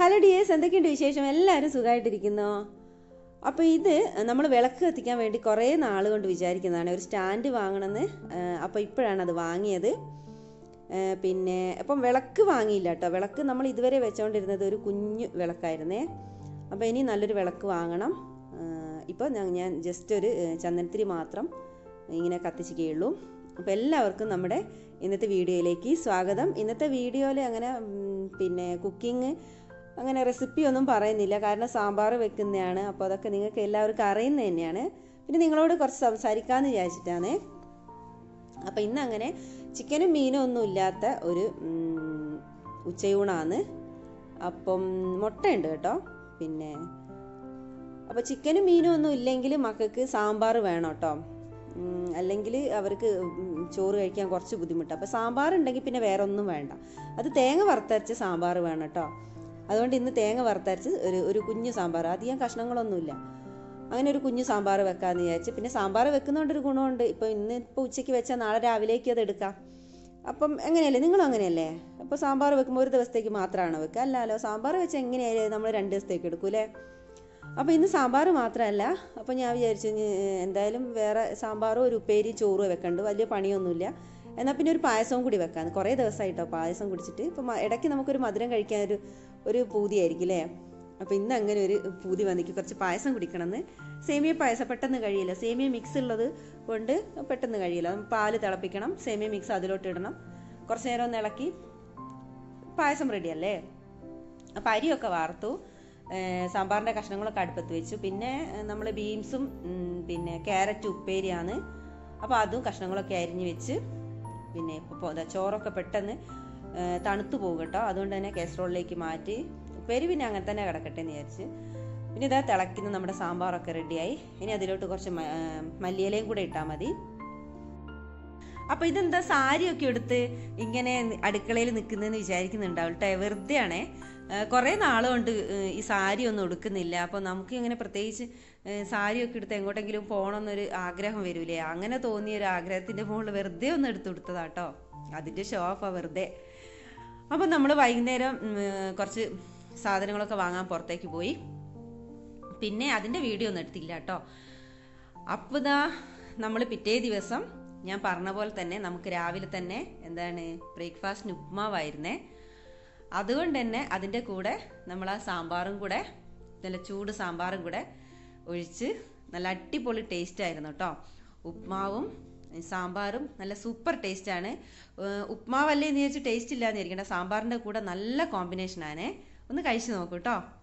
Hello dears എന്തൊക്കെയുണ്ട് വിശേഷം? എല്ലാവരും സുഖമായിട്ടിരിക്കുന്നോ? അപ്പോൾ ഇത് നമ്മൾ വിളക്ക് കത്തിക്കാൻ വേണ്ടി കുറേ നാൾ കൊണ്ട് വിചാരിക്കുന്നതാണ്. ഒരു സ്റ്റാൻഡ് വാങ്ങണമെന്ന് അപ്പോൾ ഇപ്പോഴാണ് അത് വാങ്ങിയത്. പിന്നെ അപ്പം വിളക്ക് വാങ്ങിയില്ല കേട്ടോ. വിളക്ക് നമ്മൾ ഇതുവരെ വെച്ചുകൊണ്ടിരുന്നത് ഒരു കുഞ്ഞു വിളക്കായിരുന്നേ. അപ്പോൾ ഇനി നല്ലൊരു വിളക്ക് വാങ്ങണം. ഇപ്പോൾ ഞാൻ ജസ്റ്റ് ഒരു ചന്ദനത്തിരി മാത്രം ഇങ്ങനെ കത്തിച്ചിക്കുകയുള്ളൂ അപ്പോൾ എല്ലാവർക്കും നമ്മുടെ ഇന്നത്തെ വീഡിയോയിലേക്ക് സ്വാഗതം. ഇന്നത്തെ വീഡിയോയിൽ അങ്ങനെ പിന്നെ കുക്കിംഗ് അങ്ങനെ റെസിപ്പി ഒന്നും പറയുന്നില്ല. കാരണം സാമ്പാർ വെക്കുന്നതാണ് അപ്പോൾ അതൊക്കെ നിങ്ങൾക്ക് എല്ലാവർക്കും അറിയുന്നത് തന്നെയാണ്. പിന്നെ നിങ്ങളോട് കുറച്ച് സംസാരിക്കാമെന്ന് വിചാരിച്ചിട്ടാണ്. അപ്പം ഇന്ന് അങ്ങനെ ചിക്കനും മീനും ഒന്നും ഇല്ലാത്ത ഒരു ഉച്ചയൂണാണ്. അപ്പം മുട്ടയുണ്ട് കേട്ടോ. പിന്നെ അപ്പോൾ ചിക്കനും മീനും ഒന്നും ഇല്ലെങ്കിൽ മക്കൾക്ക് സാമ്പാർ വേണം കേട്ടോ. അല്ലെങ്കിൽ അവർക്ക് ചോറ് കഴിക്കാൻ കുറച്ച് ബുദ്ധിമുട്ടാണ് അപ്പോൾ സാമ്പാർ ഉണ്ടെങ്കിൽ പിന്നെ വേറെ ഒന്നും വേണ്ട. അത് തേങ്ങ വറുത്തരച്ച് സാമ്പാർ വേണം കേട്ടോ. അതുകൊണ്ട് ഇന്ന് തേങ്ങ വറുത്തരച്ച് ഒരു ഒരു കുഞ്ഞു സാമ്പാർ. അധികം കഷ്ണങ്ങളൊന്നുമില്ല. അങ്ങനെ ഒരു കുഞ്ഞു സാമ്പാർ വെക്കാമെന്ന് വിചാരിച്ച്. പിന്നെ സാമ്പാർ വെക്കുന്നതുകൊണ്ട് ഒരു ഗുണമുണ്ട് ഇപ്പോൾ ഇന്ന് ഇപ്പോൾ ഉച്ചയ്ക്ക് വെച്ചാൽ നാളെ രാവിലേക്ക് അത് എടുക്കാം. അപ്പം എങ്ങനെയല്ലേ? നിങ്ങളും അങ്ങനെയല്ലേ? അപ്പോൾ സാമ്പാർ വെക്കുമ്പോൾ ഒരു ദിവസത്തേക്ക് മാത്രമാണ് വെക്കുക അല്ലല്ലോ സാമ്പാർ വെച്ച് എങ്ങനെയായാലും നമ്മൾ രണ്ട് ദിവസത്തേക്ക് എടുക്കൂലേ അപ്പോൾ ഇന്ന് സാമ്പാർ മാത്രമല്ല അപ്പോൾ ഞാൻ വിചാരിച്ചു എന്തായാലും വേറെ സാമ്പാറും ഒരു ഉപ്പേരി ചോറും വെക്കണ്ട്. വലിയ പണിയൊന്നുമില്ല. എന്നാൽ പിന്നെ ഒരു പായസവും കൂടി വെക്കാം കുറേ ദിവസമായിട്ടോ പായസം കുടിച്ചിട്ട്. ഇപ്പം ഇടയ്ക്ക് നമുക്കൊരു മധുരം കഴിക്കാൻ ഒരു ഒരു പൂതിയായിരിക്കും അല്ലേ അപ്പോൾ ഇന്ന് അങ്ങനെ ഒരു പൂതി വന്നിക്ക് കുറച്ച് പായസം കുടിക്കണമെന്ന് സേമിയ പായസം പെട്ടെന്ന് കഴിയില്ല. സേമിയ മിക്സ് ഉള്ളത് കൊണ്ട് പെട്ടെന്ന് കഴിയില്ല. പാൽ തിളപ്പിക്കണം. സേമിയ മിക്സ് അതിലോട്ട് ഇടണം. കുറച്ച് നേരം ഒന്ന് ഇളക്കി പായസം റെഡി അല്ലേ? അപ്പോൾ അരിയൊക്കെ വാർത്തു. സാമ്പാറിന്റെ കഷ്ണങ്ങളൊക്കെ അടുപ്പത്ത് വെച്ചു. പിന്നെ നമ്മൾ ബീൻസും പിന്നെ ക്യാരറ്റ് ഉപ്പേരിയാണ്. അപ്പോൾ അതും കഷ്ണങ്ങളൊക്കെ അരിഞ്ഞ് വെച്ച് പിന്നെ ചോറൊക്കെ പെട്ടെന്ന് തണുത്തു പോകും കേട്ടോ. അതുകൊണ്ട് തന്നെ കാസറോളിലേക്ക് മാറ്റി ഉപ്പേരി പിന്നെ അങ്ങനെ തന്നെ കിടക്കട്ടെ എന്ന് വിചാരിച്ച്. പിന്നെ ഇതാ തിളയ്ക്കുന്ന നമ്മുടെ സാമ്പാറൊക്കെ റെഡിയായി ഇനി അതിലോട്ട് കുറച്ച് മല്ലിയിലയും കൂടെ ഇട്ടാൽ മതി. അപ്പൊ ഇതെന്താ സാരിയൊക്കെ എടുത്ത് ഇങ്ങനെ അടുക്കളയിൽ നിൽക്കുന്നതെന്ന് വിചാരിക്കുന്നുണ്ടാവും കേട്ടോ. വെറുതെ ആണേ കുറേ നാളുകൊണ്ട് ഈ സാരി ഒന്നും ഉടുക്കുന്നില്ല. അപ്പോൾ നമുക്ക് ഇങ്ങനെ പ്രത്യേകിച്ച് സാരിയൊക്കെ എടുത്ത് എങ്ങോട്ടെങ്കിലും പോകണമെന്നൊരു ആഗ്രഹം വരൂലേ? അങ്ങനെ തോന്നിയ ഒരു ആഗ്രഹത്തിന്റെ മുകളിൽ വെറുതെ ഒന്ന് എടുത്തു കൊടുത്തതാ കേട്ടോ അതിന്റെ ഷോ ഓഫാണ് വെറുതെ. അപ്പം നമ്മൾ വൈകുന്നേരം കുറച്ച് സാധനങ്ങളൊക്കെ വാങ്ങാൻ പുറത്തേക്ക് പോയി. പിന്നെ അതിന്റെ വീഡിയോ ഒന്നും എടുത്തില്ല കേട്ടോ. അപ്പോൾ ഇതാ നമ്മൾ പിറ്റേ ദിവസം ഞാൻ പറഞ്ഞ പോലെ തന്നെ നമുക്ക് രാവിലെ തന്നെ എന്താണ് ബ്രേക്ക്ഫാസ്റ്റിന് ഉപ്മാവായിരുന്നേ. അതുകൊണ്ട് തന്നെ അതിന്റെ കൂടെ നമ്മൾ ആ സാമ്പാറും കൂടെ നല്ല ചൂട് സാമ്പാറും കൂടെ ഒഴിച്ച് നല്ല അടിപൊളി ടേസ്റ്റ് ആയിരുന്നു കേട്ടോ ഉപ്മാവും സാമ്പാറും നല്ല സൂപ്പർ ടേസ്റ്റാണ് ഉപ്മാവല്ലേ എന്ന് ചോദിച്ചാൽ ടേസ്റ്റ് ഇല്ലാന്ന് സാമ്പാറിന്റെ കൂടെ നല്ല കോമ്പിനേഷനാണ് ഒന്ന് കഴിച്ചു നോക്കൂ കേട്ടോ